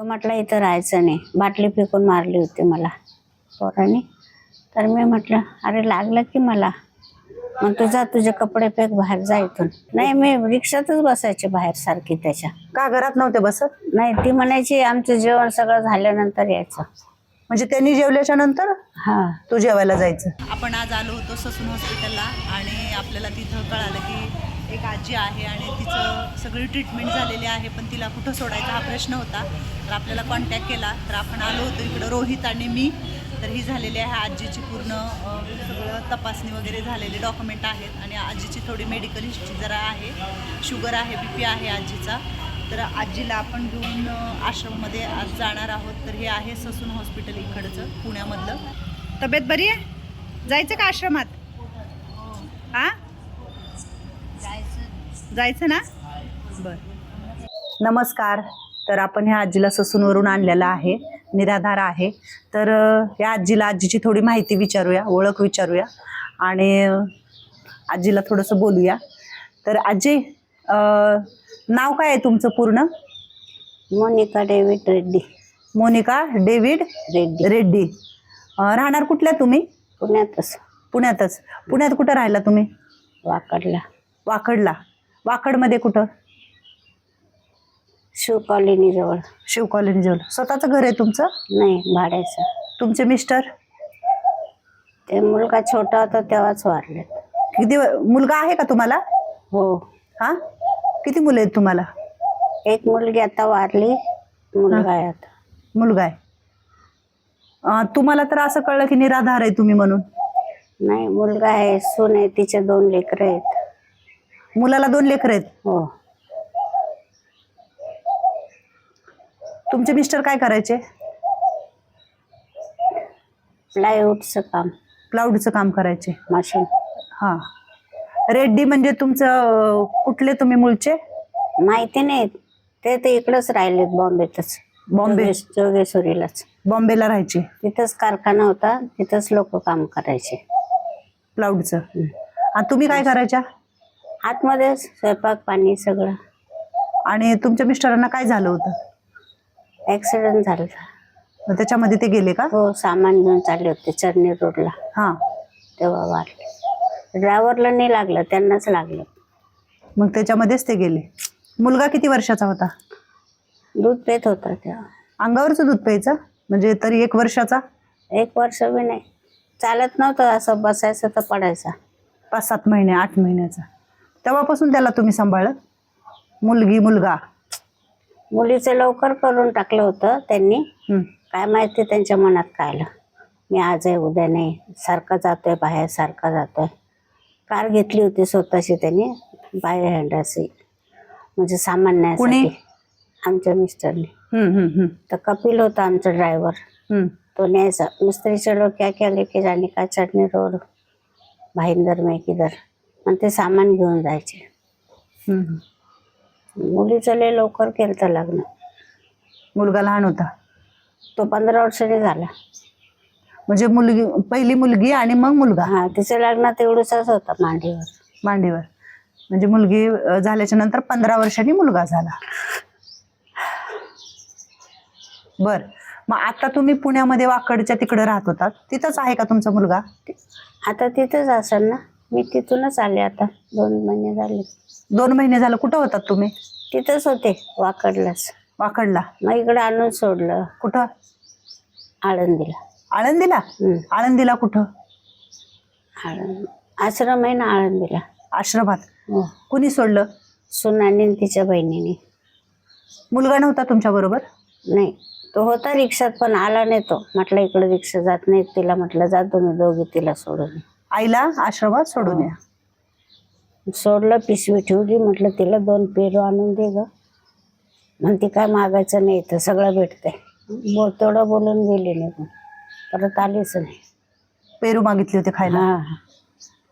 तो म्हटला इथं राहायचं नाही. बाटली फेकून मारली होती मला पोराने. तर मी म्हटलं अरे लागलं की मला. मग तुझा तुझे कपडे फेक बाहेर जा इथून. नाही मी रिक्षातच बसायचे बाहेर सारखी त्याच्या. का घरात नव्हते बसत? नाही ती म्हणायची आमचं जेवण सगळं झाल्यानंतर यायचं. म्हणजे त्यांनी जेवल्याच्या नंतर हा. तू जेवायला जायचं? आपण आज आलो होतो ससून हॉस्पिटलला आणि आपल्याला तिथं कळालं की एक आजी आहे आणि तिचं सगळी ट्रीटमेंट झालेली आहे पण तिला कुठं सोडायचा हा प्रश्न होता. तर आपल्याला कॉन्टॅक्ट केला. तर आपण आलो होतो इकडं रोहित आणि मी. तर ही झालेली आहे आजीची पूर्ण सगळं तपासणी वगैरे झालेले डॉक्युमेंट आहेत आणि आजीची थोडी मेडिकल हिस्ट्री जरा आहे. शुगर आहे बी पी आहे आजीचा. तर आजीला आपण घेऊन आश्रममध्ये आज जाणार आहोत. तर हे आहे ससून हॉस्पिटल इकडचं पुण्यामधलं. तब्येत बरी आहे? जायचं का आश्रमात? हा. जायचं ना? बर. नमस्कार. तर आपण ह्या आजीला ससूनवरून आणलेला आहे. निराधार आहे. तर या आजीला आजीची थोडी माहिती विचारूया ओळख विचारूया आणि आजीला थोडंसं बोलूया. तर आजी नाव काय आहे तुमचं पूर्ण? Monica David Reddy. Monica David Reddy. Reddy. राहणार कुठल्या तुम्ही? पुण्यातच. पुण्यातच. पुण्यात कुठं राहिला तुम्ही? वाकडला. वाकडला. वाकडमध्ये कुठं? शिव कॉलनी जवळ. शिव कॉलनी जवळ. स्वतःचं घर आहे तुमचं? नाही भाड्याचं. तुमचे मिस्टर? ते मुलगा छोटा होता तेव्हाच वारले. किती मुलगा आहे का तुम्हाला? हो. हा? किती मुलं आहेत तुम्हाला? एक मुलगी आता वारली मुलगा आहे आता. मुलगा आहे. अं, तुम्हाला तर असं कळलं की निराधार आहे तुम्ही म्हणून? नाही मुलगा आहे सून आहे तिचे दोन लेकरं आहेत. मुलाला दोन लेकर आहेत. हो. तुमचे मिस्टर काय करायचे? प्लायवूडचं काम. प्लाऊडचं काम करायचे. मशीन. हा. रेड्डी म्हणजे तुमचं अं, कुठले तुम्ही मूळचे? माहिती नाही. ते तर इकडंच राहिलेत बॉम्बेतच. बॉम्बे. जोगेश- जोगेश्वरीलाच. बॉम्बेला राहायचे. तिथंच कारखाना होता. तिथंच लोक काम करायचे. प्लाऊडचं आणि तुम्ही काय करायच्या? आतमध्ये स्वयंपाक पाणी सगळं. आणि तुमच्या मिस्टरांना काय झालं होतं? ऍक्सिडेंट झाला. मग त्याच्यामध्ये ते गेले का? हो सामान घेऊन चालले होते चर्नी रोडला. हा. तेव्हा वारले. ड्रायव्हरला नाही लागलं त्यांनाच लागलं. मग त्याच्यामध्येच ते गेले. मुलगा किती वर्षाचा होता? दूध पेत होता तेव्हा अंगावरचं दूध प्यायचं? म्हणजे तरी एक वर्षाचा? एक वर्ष बी नाही. चालत नव्हतं असं बसायचं तर पडायचा. पाच सात महिने आठ महिन्याचा. तेव्हापासून त्याला तुम्ही सांभाळलं? मुलगी मुलगा? मुलीचं लवकर करून टाकलं होतं त्यांनी. हं. काय माहिती त्यांच्या मनात काय आलं. मी आज आहे उद्या नाही. सारखा जातोय बाहेर सारखा जातोय. कार घेतली होती स्वतःची त्यांनी बाय हँड अशी. म्हणजे सामान कुणी? न्यायसाठी आमच्या मिस्टरने. हं, हं, हं, तर कपिल होता आमचा ड्रायव्हर. हं. तो न्यायचा. मिस्त्री चलो क्या क्या लेके जाने का चटणी रोड भाईंदर में किधर आणि ते सामान घेऊन जायचे. मुलीचं लय लवकर केलं तर लग्न. मुलगा लहान होता? तो पंधरा वर्षांनी झाला. म्हणजे मुलगी पहिली मुलगी आणि मग मुलगा? हा तिच्या लग्नात एवढंचाच होता मांडीवर. मांडीवर. म्हणजे मुलगी अं, झाल्याच्यानंतर पंधरा वर्षांनी मुलगा झाला. बर. मग आता तुम्ही पुण्यामध्ये वाकडच्या तिकडे राहत होतात. तिथंच आहे का तुमचा मुलगा? आता तिथंच असेल ना. मी तिथूनच आले आता. दोन महिने झाले. दोन महिने झालं. कुठं होतात तुम्ही? तिथंच होते वाकडलाच. वाकडला. मग इकडे आणून सोडलं. कुठं? आळंदीला. आळंदीला? हम्म. आळंदीला कुठं? आळंद आश्रम आहे ना आळंदीला. आश्रमात. हो. कुणी सोडलं? सुनानी आणि तिच्या बहिणीने. मुलगा नव्हता तुमच्या बरोबर? नाही. तो होता रिक्षात पण आला नाही तो. म्हटलं इकडे रिक्षा जात नाही तिला. म्हटलं जा तुम्ही दोघी तिला सोडून. आईला आश्रमात सोडून या सोडलं पिशवी ठेवली म्हटलं तिला दोन पेरू आणून दे ग. मग ती काय मागायचं नाही तर सगळं भेटतंय. बोल तेवढं बोलून गेली निघून. परत आलीच नाही. पेरू मागितले होते खायला. हा.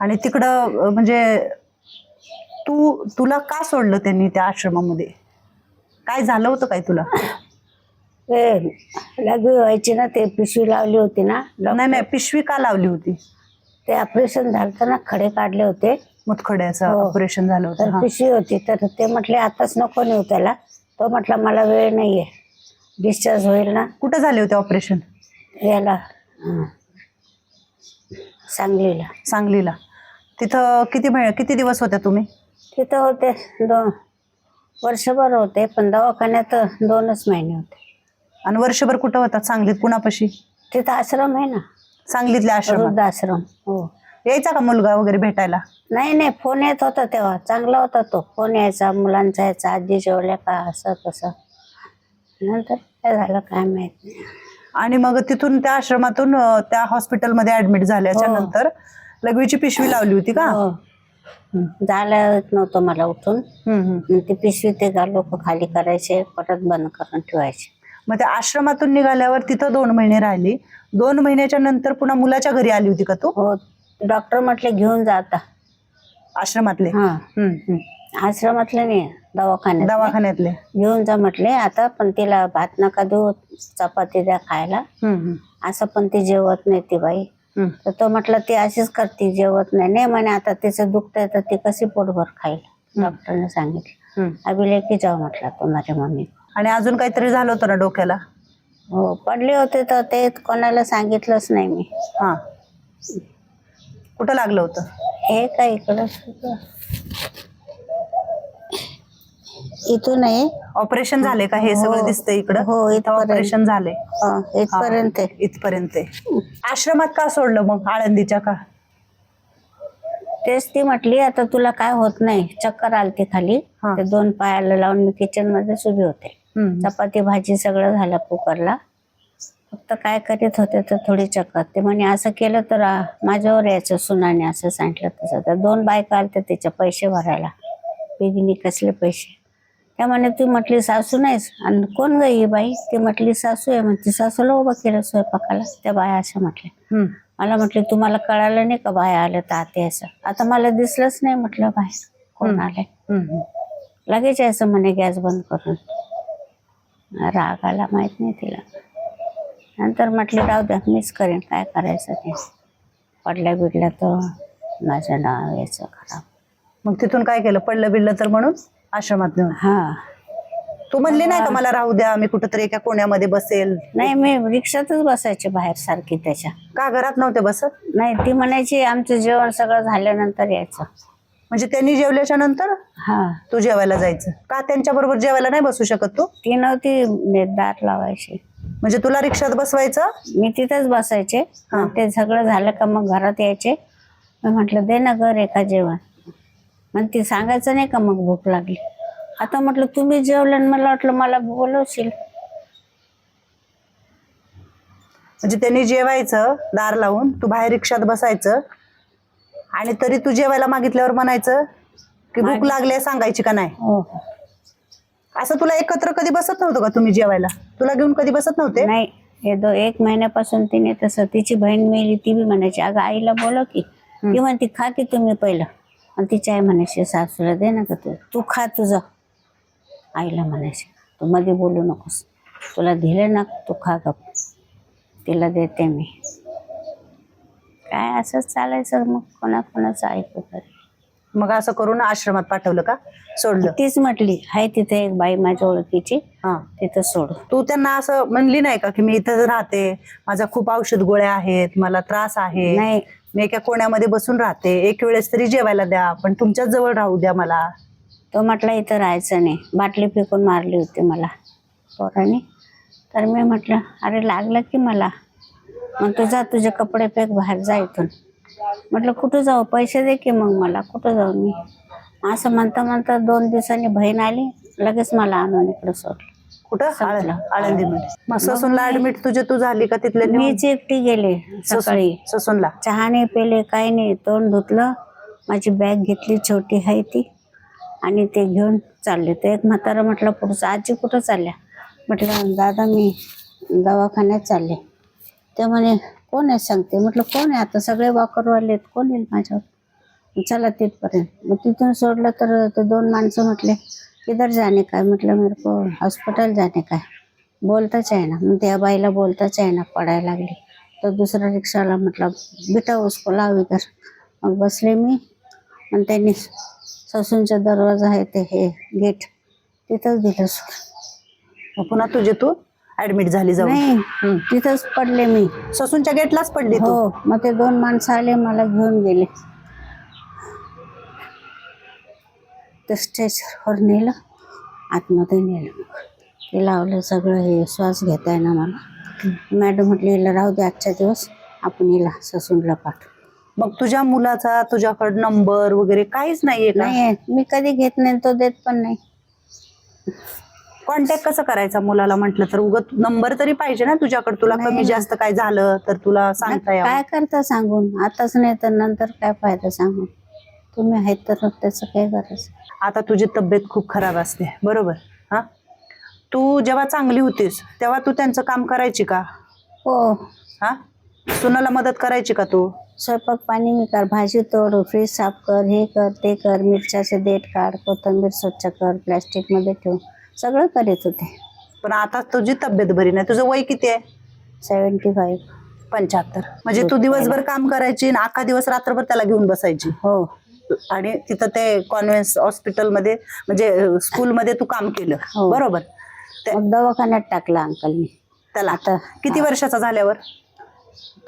आणि तिकडं अं, म्हणजे तू तुला का सोडलं त्यांनी त्या आश्रमामध्ये? काय झालं होतं काय तुला? लघवी व्हायची ना ते पिशवी लावली होती ना? नाही नाही पिशवी का लावली होती? ते ऑपरेशन झालं ना खडे काढले होते. मुतखड्याचं हो. ऑपरेशन झालं होतं तर हा. पिशवी होती. तर ते म्हटले आताच नको नेऊ त्याला. तो म्हटला मला वेळ नाहीये. डिस्चार्ज होईल ना. कुठं झाले होते ऑपरेशन याला हं. सांगलीला. सांगलीला. तिथं किती महिने किती दिवस होत्या तुम्ही? तिथं होते दोन वर्षभर होते पण दवाखान्यात दोनच महिने होते. आणि वर्षभर कुठं होतात सांगलीत? कुणापाशी? तिथं आश्रम आहे ना. सांगलीतल्या आश्रम वृद्धाश्रम हो. यायचा का मुलगा वगैरे भेटायला? नाही नाही फोन येत होता तेव्हा. चांगला होता तो. फोन यायचा मुलांचा यायचा आजी जेवल्या का असं तसं. नंतर काय झालं काय माहीत नाही. आणि मग तिथून त्या आश्रमातून अं, त्या हॉस्पिटलमध्ये ऍडमिट झाल्याच्या हो. नंतर लघवीची पिशवी लावली होती का? हो. जायला येत नव्हतं मला उठून. हम्म, हम्म. मग ती पिशवी ते लोक खाली करायचे परत बंद करून ठेवायचे. मग त्या आश्रमातून निघाल्यावर तिथं दोन महिने राहिली. दोन महिन्याच्या नंतर पुन्हा मुलाच्या घरी आली होती का तू? हो डॉक्टर म्हटले घेऊन जा आता. आश्रमातले? हा. हम्म, हम्म. आश्रमातले नाही दवाखान्यात दवाखान्यातले. घेऊन जा म्हटले आता पण तिला भात नका देऊ चपाती द्या खायला. हम्म, हम्म, असं पण ती जेवत नाही ती बाई. हम्म. तर तो म्हटलं ती अशीच करते जेवत नाही. नाही म्हणे आता तिचं दुखतंय तर ती कशी पोटभर खाईल? डॉक्टरने सांगितलं. हम्म. अभिले की जाऊ म्हटलं तो माझ्या मम्मी आणि अजून काहीतरी झालं होतं ना डोक्याला? हो पडले होते तर ते कोणाला सांगितलंच नाही मी हा कुठं लागलं होतं हे काय इकडं इथून आहे ऑपरेशन झाले का हे सगळं हो. दिसतंय इकडं हो, इथपर्यंत. ऑपरेशन झाले हा, इथपर्यंत आहे. इथपर्यंत आहे. आश्रमात का सोडलं मग आळंदीच्या का तेच ती म्हटली आता तुला काय होत नाही चक्कर आलती खाली हा. ते दोन पायाला लावून मी किचनमध्ये उभी होते. चपाती भाजी सगळं झालं कुकरला. फक्त काय करीत होते तर थोडी चक्कर ते म्हणे असं केलं तर माझ्यावर यायचं सुनाने असं सांगितलं तसं. तर दोन बायका आल्या तिचे पैसे भरायला. बिगिनी कसले पैसे? त्या म्हणे तू म्हटली सासू नाहीस. आणि कोण ग ही बाई? ती म्हटली सासू आहे. म्हणते सासूला उभं केलं स्वयंपाकाला? त्या बाया असं म्हटल्या. मला म्हटले तुम्हाला कळालं नाही का बाया आल्या तर आते असं? आता मला दिसलंच नाही म्हटलं बाहेर कोण आलंय. लगेच यायचं म्हणे गॅस बंद करून. राग आला माहीत नाही तिला. नंतर म्हटले राहू द्या मीच करेन. काय करायचं ते? पडल्या बिडल्या तर माझं नाव यायचं खराब. मग तिथून काय केलं? पडलं बिडलं तर म्हणून आश्रमात नेऊन? हा. तू म्हणली नाही का मला राहू द्या मी कुठंतरी एका कोण्यामध्ये बसेल. नाही मी रिक्षातच बसायचे बाहेर सारखी त्याच्या. का घरात नव्हते बसत? नाही ती म्हणायची आमचं जेवण सगळं झाल्यानंतर यायचं. म्हणजे त्यांनी जेवल्याच्या नंतर हा. तू जेवायला जायचं. का त्यांच्या बरोबर जेवायला नाही बसू शकत तू? ती नव्हती दार लावायची. म्हणजे तुला रिक्षात बसवायचं? मी तिथेच बसायचे. हा. ते सगळं झालं का मग घरात यायचे. मी म्हटलं दे ना घर एका जेवण. मग ती सांगायचं नाही का मग भूक लागली. आता म्हटलं तुम्ही जेवलं आणि मला वाटलं मला बोलवशील. म्हणजे त्यांनी जेवायचं दार लावून तू बाहेर रिक्षात बसायचं आणि तरी तू जेवायला मागितल्यावर म्हणायचं की भूक लागली आहे सांगायची का नाही? हो. असं तुला एकत्र कधी बसत नव्हतं का तुम्ही जेवायला? तुला घेऊन कधी बसत नव्हते? नाही हे दो एक महिन्यापासून तिने तसं तिची बहीण मेली ती बी म्हणायची अगं आईला बोलव की. ती म्हणती खा की तुम्ही पहिलं. आणि तिची आई म्हणायची सासूला दे ना का तू. तू खा तुझं. आईला म्हणायची तू मध्ये बोलू नकोस. तुला दिलं ना तू खा गप. तिला देते मी. काय असंच चालायचं मग कोणाकोणाचं ऐकू तरी मग असं करून आश्रमात पाठवलं का? सोडलं. तीच म्हटली हाय तिथे एक बाई माझ्या ओळखीची हा. तिथं सोड. तू त्यांना असं म्हणली नाही का की मी इथंच राहते माझा खूप औषध गोळ्या आहेत मला त्रास आहे. नाही. मी एका कोण्यामध्ये बसून राहते एक वेळेस तरी जेवायला द्या पण तुमच्याच जवळ राहू द्या मला. तो म्हटला इथं राहायचं नाही. बाटली फेकून मारली होती मला पोराने. तर मी म्हटलं अरे लागलं की मला. मग तू जा तुझे कपडे फेक बाहेर जा इथून. म्हटलं कुठं जाऊ? पैसे दे की मग मला. कुठं जाऊ मी? असं म्हणता म्हणता दोन दिवसांनी बहीण आली. लगेच मला आणून इकडं सोडलं. कुठं? संपलं. आळंदीमध्ये. मग ससूनला ऍडमिट तुझे तू झाली का? मीच एकटी गेले सकाळी. ससूनला? चहा नाही पेले काही नाही. तोंड धुतलं. माझी बॅग घेतली छोटी आहे ती. आणि ते घेऊन चालले. ते एक म्हातारा म्हटलं पुढचं आजी कुठं चालल्या? म्हटलं दादा मी दवाखान्यात चालले. ते म्हणे कोण आहे? सांगते. म्हटलं कोण आहे आता? सगळे वाकरवाले आहेत. कोण येईल माझ्यावर? चला तिथपर्यंत. मग तिथून सोडलं तर ते दोन माणसं म्हटले किधर जाणे काय? म्हटलं मेरे को हॉस्पिटल जाणे काय? बोलताच आहे ना. मग त्या बाईला बोलताच आहे ना पडायला लागली. तर दुसरा रिक्षाला म्हटलं बिटा उसको लाव इधर. मग बसले मी. आणि त्यांनी ससूनचा दरवाजा आहे ते हे गेट तिथंच दिलं सोड मग पुन्हा तुझे तू? ऍडमिट झाली जाऊन. नाही हम्म. तिथंच पडले मी. ससूनच्या गेटलाच पडली तू? हो मग ते दोन माणसं आले मला घेऊन गेले. ते स्टेजवर नेलं आतमध्ये नेलं. ते लावलं सगळं हे श्वास घेता येईना मला. मॅडम म्हटली हिला राहू दे आजच्या दिवस आपण हिला ससूनला पाठवू. मग तुझ्या मुलाचा तुझ्याकडे नंबर वगैरे काहीच नाहीये का? नाही मी कधी घेत नाही तो देत पण नाही. कॉन्टॅक्ट कसं करायचा मुलाला म्हटलं तर? उगत नंबर तरी पाहिजे ना तुझ्याकडे. तुला नाही कमी ना. जास्त काय झालं तर तुला सांगता यावं? काय करता सांगून? आताच नाही तर नंतर काय फायदा सांगून? तुम्ही आहेत तर त्याचं काय करायचं आता तुझी तब्येत खूप खराब असते. बरोबर? हा? तू जेव्हा चांगली होतीस तेव्हा तू त्यांचं काम करायची का? हो. हा? सुनाला मदत करायची का तू? स्वयंपाक पाणी मी कर भाजी तोड फ्रीज साफ कर हे कर ते कर मिरच्याचे देठ काढ कोथिंबीर स्वच्छ कर प्लॅस्टिकमध्ये ठेव. सगळं करीत होते. पण आता तुझी तब्येत बरी नाही. तुझं वय किती आहे? Seventy five. पंच्याहत्तर. म्हणजे तू दिवसभर काम करायची आणि अख्खा दिवस रात्रभर त्याला घेऊन बसायची. हो. आणि तिथं ते कॉन्व्हेन्स हॉस्पिटलमध्ये म्हणजे स्कूलमध्ये तू काम केलं. हो. बरोबर. ते- मग दवाखान्यात टाकला अंकल मी त्याला आता किती वर्षाचा झाल्यावर?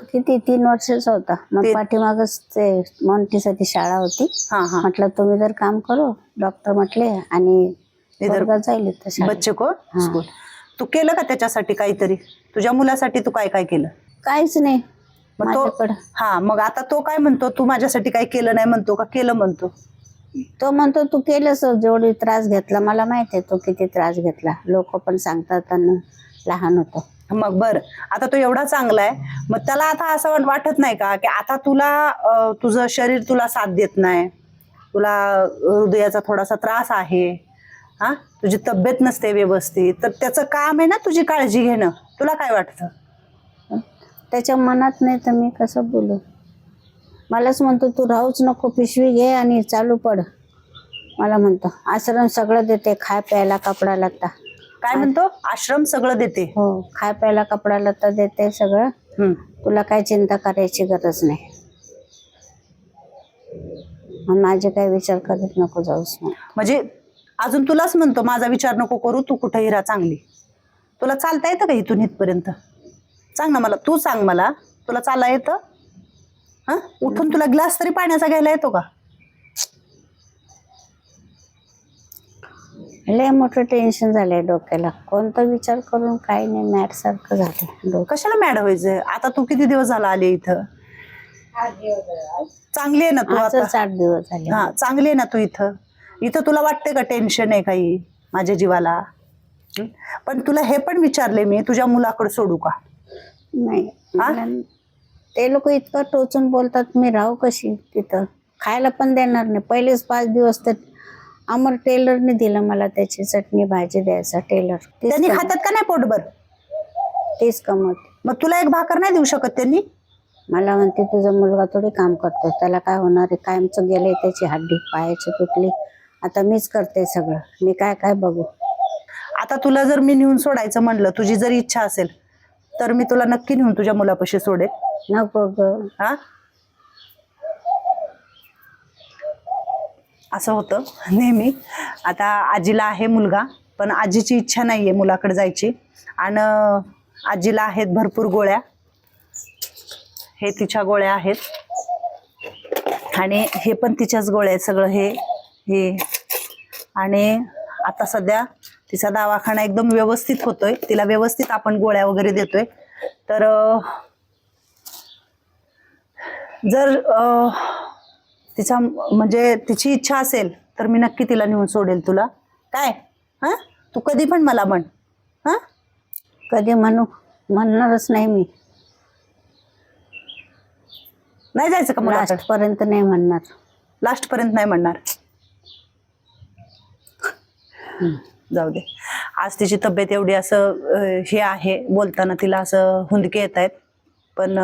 किती? तीन वर्षाचा होता. मग ते- पाठीमागच ते मॉन्टीसाठी शाळा होती. हा हा. म्हटलं तुम्ही जर काम करू डॉक्टर म्हटले आणि इधर पोरगा जाईल इथं शाळेत. बच्चे को हा. स्कूल. तू केलं का त्याच्यासाठी काहीतरी? तुझ्या मुलासाठी तू काय काय केलं? काहीच नाही. मग तो माझ्याकडं. हा मग आता तो काय म्हणतो? तू माझ्यासाठी काय केलं नाही म्हणतो का? केलं म्हणतो. तो म्हणतो तू केलंस जेवढी त्रास घेतला. मला माहिती आहे तो किती त्रास घेतला. लोक पण सांगतात त्यांना लहान होतो. मग बर. आता तो एवढा चांगला आहे. मग त्याला आता असं वाट- वाटत नाही का? की आता तुला अं, तुझं शरीर तुला साथ देत नाही. तुला हृदयाचा थोडासा त्रास आहे. हा? तुझी तब्येत नसते व्यवस्थित तर त्याचं काम आहे ना तुझी काळजी घेणं. तुला काय वाटतं? त्याच्या मनात नाही तर मी कसं बोलू? मलाच म्हणतो तू राहूच नको पिशवी घे आणि चालू पड. मला म्हणतो आश्रम सगळं देते खाय प्यायला कपडा लत्ता. काय म्हणतो? आश्रम सगळं देते. हो खाय प्यायला कपडा लत्ता देते सगळं. तुला काय चिंता करायची गरज नाही. माझे काय विचार करत नको जाऊस म्हणजे अजून तुलाच म्हणतो माझा विचार नको करू तू कुठेही राहा चांगली. तुला चालता येतं का इथून इथपर्यंत? सांग ना मला तू सांग मला तुला चालता येतं? हा? उठून तुला ग्लास तरी पाण्याचा घ्यायला येतो का? लय मोठं टेन्शन झालंय डोक्याला. कोणता विचार करून काही नाही मॅट सारखं झालंय डोकं. कशाला मॅड व्हायचंय? आता तू किती दिवस झाला आले इथं? चांगली आहे ना तू आता? आजच आठ दिवस झाले. हा चांगली आहे ना तू इथं? इथं तुला वाटते का टेन्शन आहे काही माझ्या जीवाला? पण तुला हे पण विचारले मी तुझ्या मुलाकडे सोडू का? नाही? मला- ते लोक इतकं टोचून बोलतात मी राहू कशी तिथं? खायला पण देणार नाही. पहिलेच पाच दिवस तर अमर टेलरने दिलं मला त्याची चटणी भाजी द्यायचा टेलर त्यांनी खात्यात का नाही पोटभर? तीच कमवत. मग तुला एक भाकर नाही देऊ शकत त्यांनी? मला म्हणते तुझा मुलगा थोडी काम करतो त्याला काय होणार आहे? कायमचं गेलंय त्याची हड्डी पायाची तुटली. आता मीच करते सगळं. मी काय काय बघू. आता तुला जर मी नेऊन सोडायचं म्हणलं तुझी जर इच्छा असेल तर मी तुला नक्की नेऊन तुझ्या मुलापाशी सोडेल नको ग. हा? असं होतं नेहमी. आता आजीला आहे मुलगा पण आजीची इच्छा नाही आहे मुलाकडे जायची. आणि आजीला आहेत भरपूर गोळ्या. हे तिच्या गोळ्या आहेत. आणि हे पण तिच्याच गोळ्या आहेत. सगळं हे हे आणि आता सध्या तिचा दवाखाना एकदम व्यवस्थित होतोय. तिला व्यवस्थित आपण गोळ्या वगैरे देतोय. तर जर तिचा म्हणजे तिची इच्छा असेल तर मी नक्की तिला नेऊन सोडेल तुला. काय? हां? तू कधी पण मला म्हण. हां? कधी म्हणू? म्हणणारच नाही मी. नाही जायचं का मुलाकडे लास्ट पर्यंत नाही म्हणणार. लास्ट पर्यंत नाही म्हणणार. जाऊ दे. आज तिची तब्येत एवढी असं हे आहे बोलताना तिला असं हुंदके येत आहेत. पण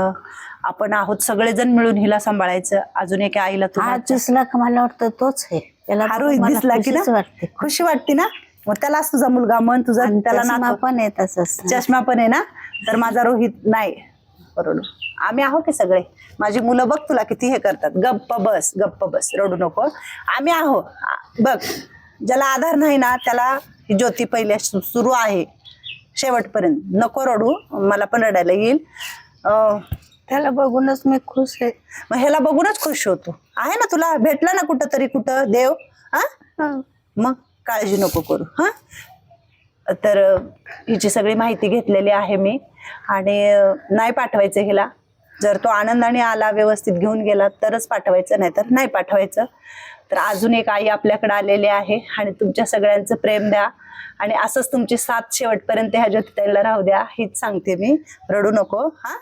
आपण आहोत सगळेजण मिळून हिला सांभाळायचं. अजून एका आईला हा तुला दिसला का मला वाटतं तोच आहे. त्याला हा दिसला की ना? वाटते. खुशी वाटते ना? मग त्यालाच तुझा मुलगा म्हण तुझा त्याला नातू पण आहे तसंच चष्मा पण आहे ना? तर माझा रोहित नाही. बरोबर. आम्ही आहो की सगळे. माझी मुलं बघ तुला किती हे करतात. गप्प बस गप्प बस. रडू नको. आम्ही आहो बघ. ज्याला आधार नाही ना त्याला ही ज्योती पहिले सु- सुरू आहे. शेवटपर्यंत. नको रडू मला पण रडायला येईल. त्याला बघूनच मी खुश आहे. मग ह्याला बघूनच खुश होतो. आहे ना तुला? भेटला ना कुठं तरी कुठं? देव? हा. मग काळजी नको करू. हा? तर हिची सगळी माहिती घेतलेली आहे मी. आणि नाही पाठवायचं हिला. जर तो आनंदाने आला व्यवस्थित घेऊन गेला तरच पाठवायचं नाही तर नाही पाठवायचं. तर अजून एक आई आपल्याकडे आलेली आहे आणि तुमच्या सगळ्यांचं प्रेम द्या. आणि असंच तुमची साथ शेवटपर्यंत ह्या ज्योतिताईला राहू द्या. हीच सांगते मी. रडू नको हा?